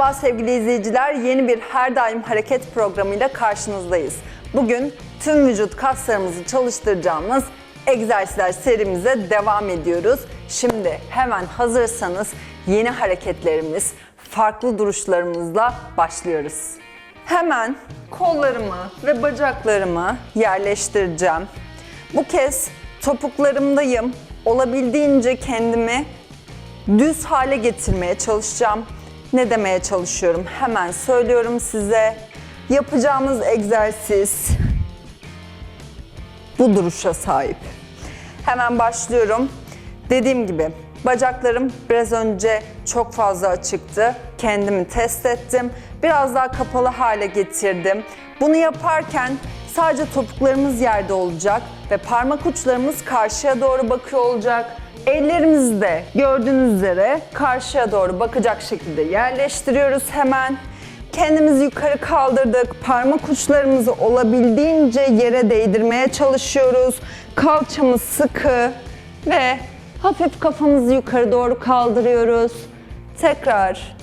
Merhaba sevgili izleyiciler. Yeni bir Her Daim Hareket programıyla karşınızdayız. Bugün tüm vücut kaslarımızı çalıştıracağımız egzersizler serimize devam ediyoruz. Şimdi hemen hazırsanız yeni hareketlerimiz, farklı duruşlarımızla başlıyoruz. Hemen kollarımı ve bacaklarımı yerleştireceğim. Bu kez topuklarımdayım. Olabildiğince kendimi düz hale getirmeye çalışacağım. Ne demeye çalışıyorum? Hemen söylüyorum size. Yapacağımız egzersiz bu duruşa sahip. Hemen başlıyorum. Dediğim gibi bacaklarım biraz önce çok fazla açıktı. Kendimi test ettim. Biraz daha kapalı hale getirdim. Bunu yaparken sadece topuklarımız yerde olacak ve parmak uçlarımız karşıya doğru bakıyor olacak. Ellerimizi de gördüğünüz üzere karşıya doğru bakacak şekilde yerleştiriyoruz hemen. Kendimizi yukarı kaldırdık. Parmak uçlarımızı olabildiğince yere değdirmeye çalışıyoruz. Kalçamız sıkı ve hafif kafamızı yukarı doğru kaldırıyoruz. Tekrar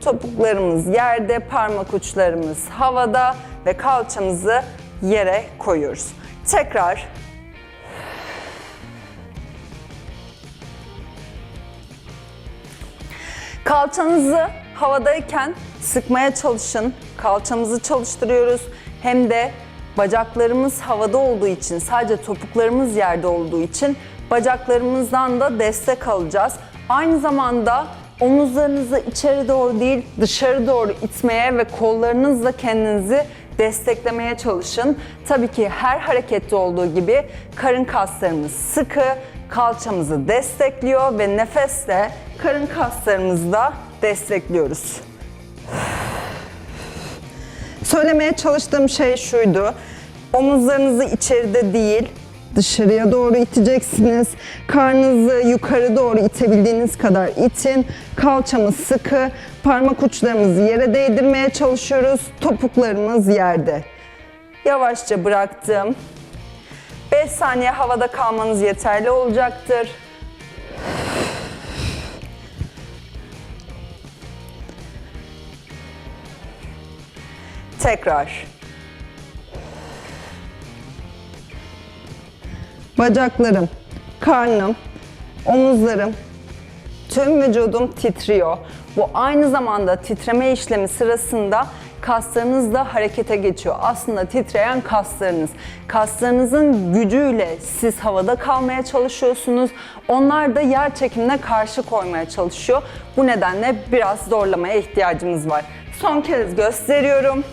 topuklarımız yerde, parmak uçlarımız havada ve kalçamızı yere koyuyoruz. Tekrar Kalçanızı havadayken sıkmaya çalışın. Kalçamızı çalıştırıyoruz. Hem de bacaklarımız havada olduğu için, sadece topuklarımız yerde olduğu için bacaklarımızdan da destek alacağız. Aynı zamanda omuzlarınızı içeri doğru değil, dışarı doğru itmeye ve kollarınızla kendinizi desteklemeye çalışın. Tabii ki her harekette olduğu gibi karın kaslarımız sıkı, kalçamızı destekliyor ve nefesle karın kaslarımızı da destekliyoruz. Söylemeye çalıştığım şey şuydu. Omuzlarınızı içeride değil, dışarıya doğru iteceksiniz. Karnınızı yukarı doğru itebildiğiniz kadar itin. Kalçamız sıkı, parmak uçlarımızı yere değdirmeye çalışıyoruz. Topuklarımız yerde. Yavaşça bıraktım. 5 saniye havada kalmanız yeterli olacaktır. Tekrar. Bacaklarım, karnım, omuzlarım, tüm vücudum titriyor. Bu aynı zamanda titreme işlemi sırasında kaslarınız da harekete geçiyor. Aslında titreyen kaslarınız. Kaslarınızın gücüyle siz havada kalmaya çalışıyorsunuz. Onlar da yer çekimine karşı koymaya çalışıyor. Bu nedenle biraz zorlamaya ihtiyacımız var. Son kez gösteriyorum.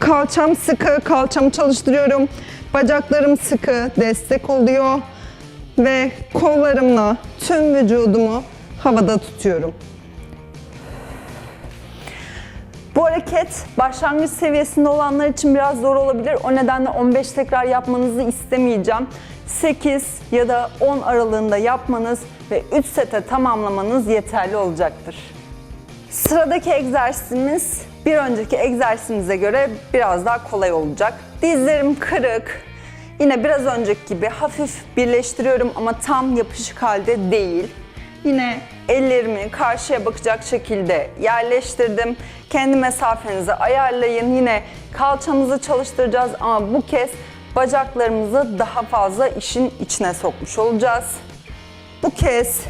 Kalçam sıkı, kalçamı çalıştırıyorum. Bacaklarım sıkı, destek oluyor. Ve kollarımla tüm vücudumu havada tutuyorum. Bu hareket başlangıç seviyesinde olanlar için biraz zor olabilir. O nedenle 15 tekrar yapmanızı istemeyeceğim. 8 ya da 10 aralığında yapmanız ve 3 sete tamamlamanız yeterli olacaktır. Sıradaki egzersizimiz bir önceki egzersizimize göre biraz daha kolay olacak. Dizlerim kırık. Yine biraz önceki gibi hafif birleştiriyorum ama tam yapışık halde değil. Yine ellerimi karşıya bakacak şekilde yerleştirdim. Kendi mesafenizi ayarlayın. Yine kalçamızı çalıştıracağız ama bu kez bacaklarımızı daha fazla işin içine sokmuş olacağız. Bu kez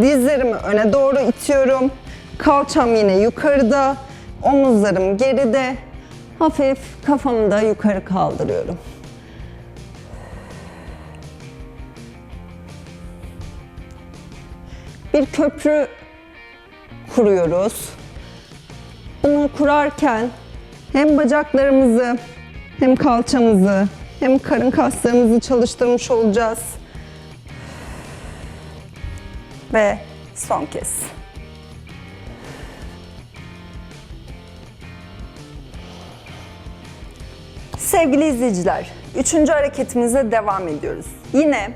dizlerimi öne doğru itiyorum. Kalçam yine yukarıda, omuzlarım geride. Hafif kafamı da yukarı kaldırıyorum. Bir köprü kuruyoruz. Bunu kurarken hem bacaklarımızı hem kalçamızı hem karın kaslarımızı çalıştırmış olacağız. Ve son kez. Sevgili izleyiciler, üçüncü hareketimize devam ediyoruz. Yine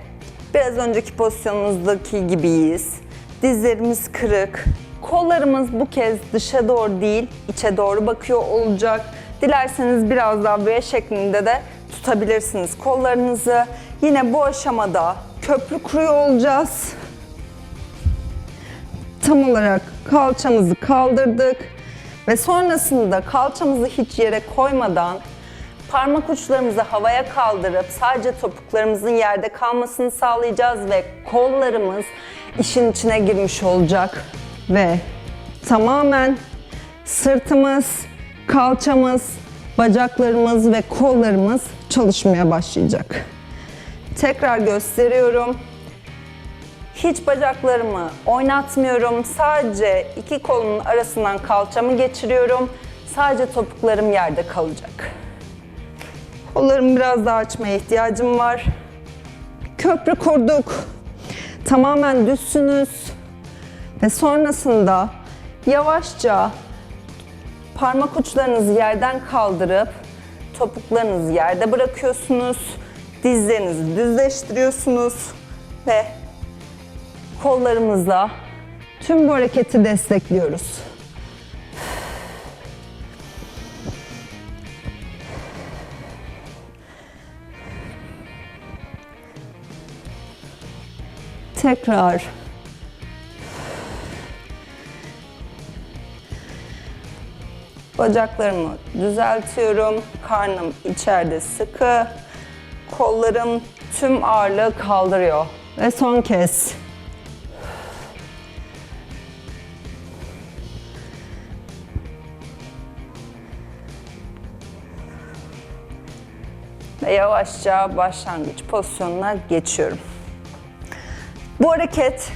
biraz önceki pozisyonumuzdaki gibiyiz. Dizlerimiz kırık, kollarımız bu kez dışa doğru değil, içe doğru bakıyor olacak. Dilerseniz biraz daha V şeklinde de tutabilirsiniz kollarınızı. Yine bu aşamada köprü kuruyor olacağız. tam olarak kalçamızı kaldırdık ve sonrasında kalçamızı hiç yere koymadan parmak uçlarımızı havaya kaldırıp sadece topuklarımızın yerde kalmasını sağlayacağız ve kollarımız işin içine girmiş olacak ve tamamen sırtımız, kalçamız, bacaklarımız ve kollarımız çalışmaya başlayacak. Tekrar gösteriyorum. Hiç bacaklarımı oynatmıyorum. Sadece iki kolumun arasından kalçamı geçiriyorum. Sadece topuklarım yerde kalacak. Kollarımı biraz daha açmaya ihtiyacım var. Köprü kurduk. Tamamen düzsünüz. Ve sonrasında yavaşça parmak uçlarınızı yerden kaldırıp topuklarınızı yerde bırakıyorsunuz. Dizlerinizi düzleştiriyorsunuz ve kollarımızla tüm bu hareketi destekliyoruz. Tekrar Bacaklarımı düzeltiyorum. Karnım içeride sıkı. Kollarım tüm ağırlığı kaldırıyor. Ve son kez. Ve yavaşça başlangıç pozisyonuna geçiyorum. Bu hareket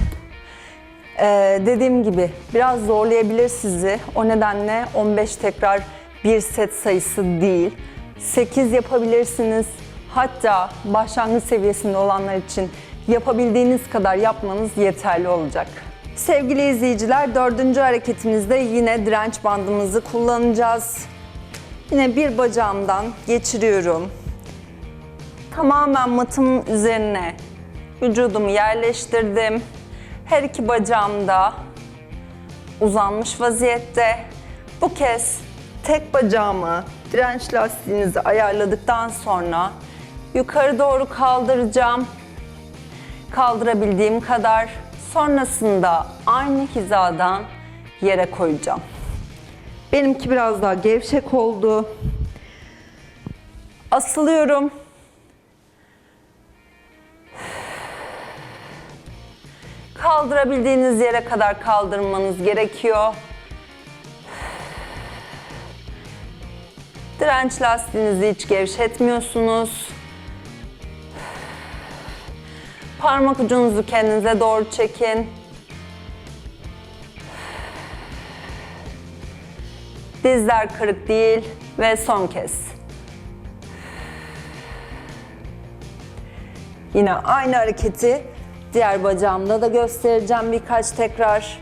ee, dediğim gibi biraz zorlayabilir sizi. O nedenle 15 tekrar bir set sayısı değil. 8 yapabilirsiniz. Hatta başlangıç seviyesinde olanlar için yapabildiğiniz kadar yapmanız yeterli olacak. Sevgili izleyiciler dördüncü hareketimizde yine direnç bandımızı kullanacağız. Yine bir bacağımdan geçiriyorum. Tamamen matımın üzerine vücudumu yerleştirdim. Her iki bacağım da uzanmış vaziyette. Bu kez tek bacağımı direnç lastiğinizi ayarladıktan sonra yukarı doğru kaldıracağım. Kaldırabildiğim kadar. Sonrasında aynı hizadan yere koyacağım. Benimki biraz daha gevşek oldu. Asılıyorum. Kaldırabildiğiniz yere kadar kaldırmanız gerekiyor. Direnç lastiğinizi hiç gevşetmiyorsunuz. Parmak ucunuzu kendinize doğru çekin. Dizler kırık değil ve son kez. Yine aynı hareketi Diğer bacağımda da göstereceğim birkaç tekrar.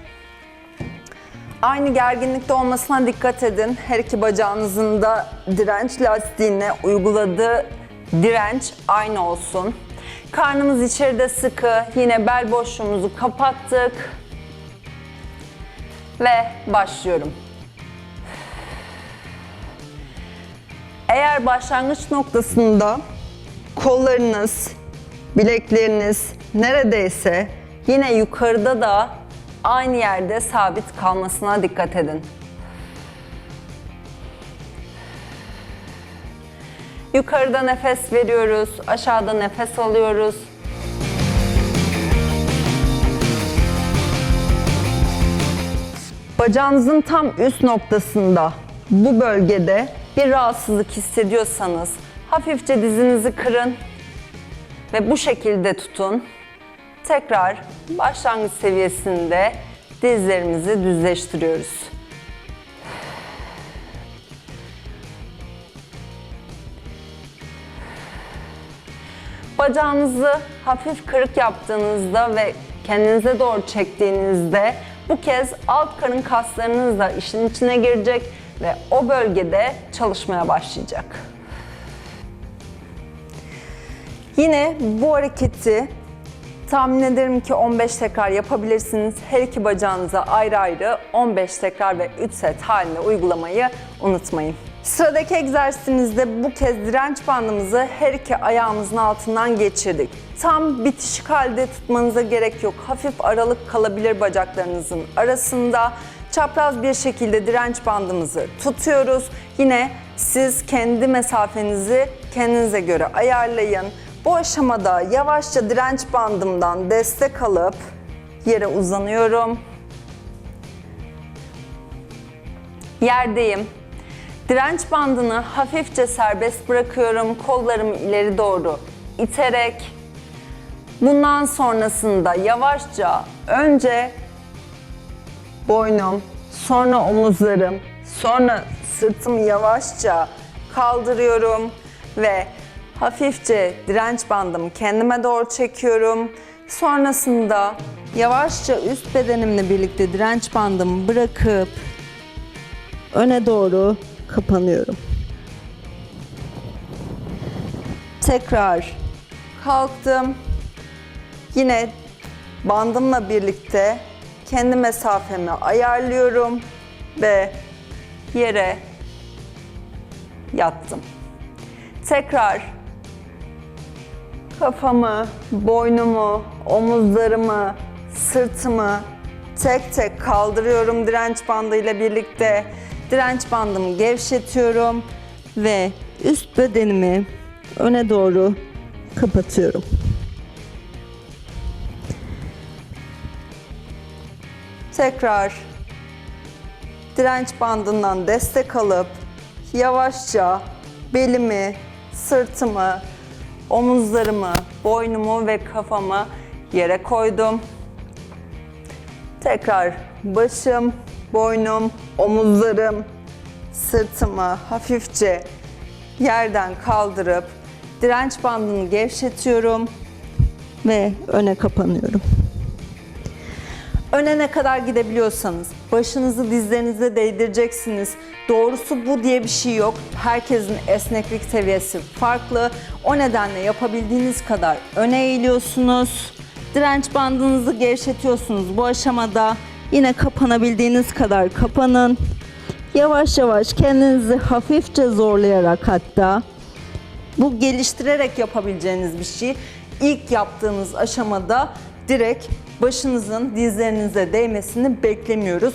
Aynı gerginlikte olmasına dikkat edin. Her iki bacağınızın da direnç lastiğine uyguladığı direnç aynı olsun. Karnımız içeride sıkı. Yine bel boşluğumuzu kapattık. Ve başlıyorum. Eğer başlangıç noktasında kollarınız, bilekleriniz neredeyse yine yukarıda da aynı yerde sabit kalmasına dikkat edin. Yukarıda nefes veriyoruz, aşağıda nefes alıyoruz. Bacağınızın tam üst noktasında bu bölgede bir rahatsızlık hissediyorsanız hafifçe dizinizi kırın ve bu şekilde tutun. Tekrar başlangıç seviyesinde dizlerimizi düzleştiriyoruz. Bacağınızı hafif kırık yaptığınızda ve kendinize doğru çektiğinizde bu kez alt karın kaslarınız da işin içine girecek ve o bölgede çalışmaya başlayacak. Yine bu hareketi tahmin ederim ki 15 tekrar yapabilirsiniz. Her iki bacağınıza ayrı ayrı 15 tekrar ve 3 set halinde uygulamayı unutmayın. Sıradaki egzersizimizde bu kez direnç bandımızı her iki ayağımızın altından geçirdik. Tam bitişik halde tutmanıza gerek yok. Hafif aralık kalabilir bacaklarınızın arasında. Çapraz bir şekilde direnç bandımızı tutuyoruz. Yine siz kendi mesafenizi kendinize göre ayarlayın. Bu aşamada yavaşça direnç bandımdan destek alıp yere uzanıyorum. Yerdeyim. Direnç bandını hafifçe serbest bırakıyorum. Kollarımı ileri doğru iterek. Bundan sonrasında yavaşça önce boynum, sonra omuzlarım, sonra sırtımı yavaşça kaldırıyorum ve hafifçe direnç bandımı kendime doğru çekiyorum. Sonrasında yavaşça üst bedenimle birlikte direnç bandımı bırakıp öne doğru kapanıyorum. Tekrar kalktım. Yine bandımla birlikte kendi mesafemi ayarlıyorum ve yere yattım. Tekrar kafamı, boynumu, omuzlarımı, sırtımı tek tek kaldırıyorum direnç bandıyla birlikte. Direnç bandımı gevşetiyorum ve üst bedenimi öne doğru kapatıyorum. Tekrar direnç bandından destek alıp yavaşça belimi, sırtımı, omuzlarımı, boynumu ve kafamı yere koydum. Tekrar başım, boynum, omuzlarım, sırtımı hafifçe yerden kaldırıp direnç bandını gevşetiyorum ve öne kapanıyorum. Öne ne kadar gidebiliyorsanız başınızı dizlerinize değdireceksiniz. Doğrusu bu diye bir şey yok. Herkesin esneklik seviyesi farklı. O nedenle yapabildiğiniz kadar öne eğiliyorsunuz. Direnç bandınızı gevşetiyorsunuz bu aşamada. Yine kapanabildiğiniz kadar kapanın. Yavaş yavaş kendinizi hafifçe zorlayarak hatta bu geliştirerek yapabileceğiniz bir şey. İlk yaptığınız aşamada direkt başınızın dizlerinize değmesini beklemiyoruz.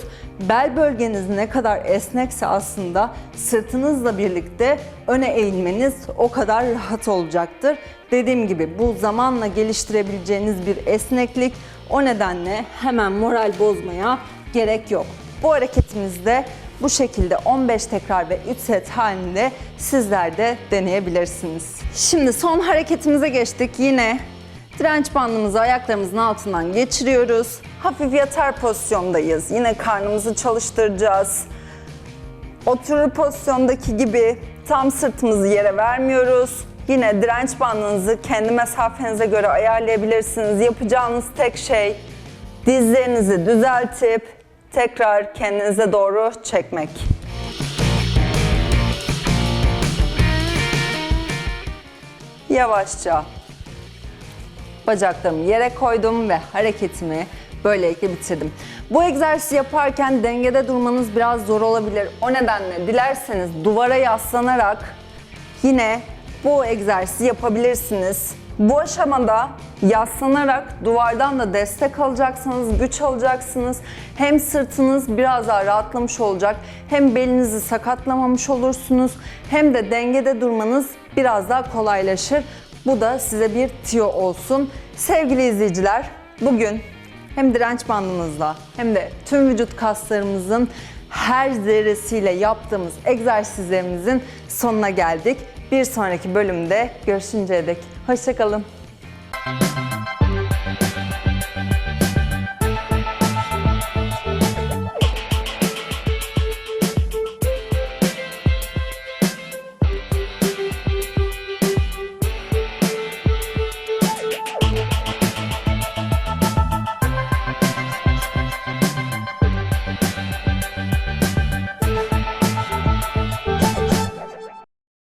Bel bölgeniz ne kadar esnekse aslında sırtınızla birlikte öne eğilmeniz o kadar rahat olacaktır. Dediğim gibi bu zamanla geliştirebileceğiniz bir esneklik. O nedenle hemen moral bozmaya gerek yok. Bu hareketimizde bu şekilde 15 tekrar ve 3 set halinde sizler de deneyebilirsiniz. Şimdi son hareketimize geçtik. Yine direnç bandımızı ayaklarımızın altından geçiriyoruz. Hafif yatar pozisyondayız. Yine karnımızı çalıştıracağız. Oturur pozisyondaki gibi tam sırtımızı yere vermiyoruz. Yine direnç bandınızı kendi mesafenize göre ayarlayabilirsiniz. Yapacağınız tek şey dizlerinizi düzeltip tekrar kendinize doğru çekmek. Yavaşça bacaklarımı yere koydum ve hareketimi böylelikle bitirdim. Bu egzersizi yaparken dengede durmanız biraz zor olabilir. O nedenle dilerseniz duvara yaslanarak yine bu egzersizi yapabilirsiniz. Bu aşamada yaslanarak duvardan da destek alacaksınız, güç alacaksınız. Hem sırtınız biraz daha rahatlamış olacak, hem belinizi sakatlamamış olursunuz, hem de dengede durmanız biraz daha kolaylaşır. Bu da size bir tiyo olsun. Sevgili izleyiciler, bugün hem direnç bandımızla hem de tüm vücut kaslarımızın her zerresiyle yaptığımız egzersizlerimizin sonuna geldik. Bir sonraki bölümde görüşünceye dek hoşçakalın.